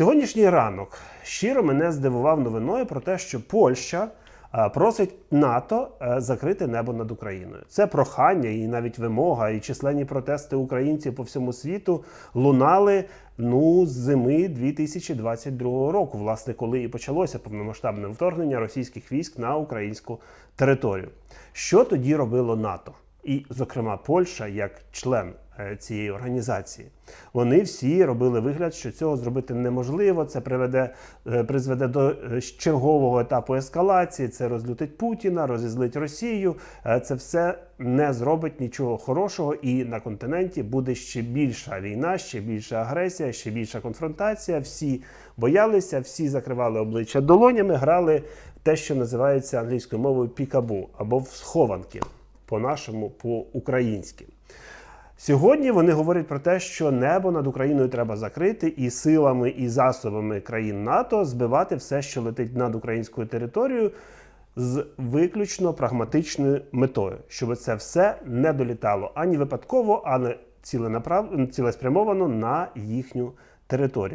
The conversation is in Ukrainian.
Сьогоднішній ранок щиро мене здивував новиною про те, що Польща е, просить НАТО е, закрити небо над Україною. Це прохання і навіть вимога, і численні протести українців по всьому світу лунали ну з зими 2022 року, власне, коли і почалося повномасштабне вторгнення російських військ на українську територію. Що тоді робило НАТО? І, зокрема, Польща як член цієї організації, вони всі робили вигляд, що цього зробити неможливо. Це приведе е, призведе до е, чергового етапу ескалації. Це розлютить Путіна, розізлить Росію. Е, Це все не зробить нічого хорошого, і на континенті буде ще більша війна, ще більша агресія, ще більша конфронтація. Всі боялися, всі закривали обличчя долонями, грали те, що називається англійською мовою пікабу або в схованки по-нашому, по-українськи. Сьогодні вони говорять про те, що небо над Україною треба закрити і силами і засобами країн НАТО збивати все, що летить над українською територією, з виключно прагматичною метою, щоб це все не долітало ані випадково, ані ціленаправ... цілеспрямовано на їхню територію.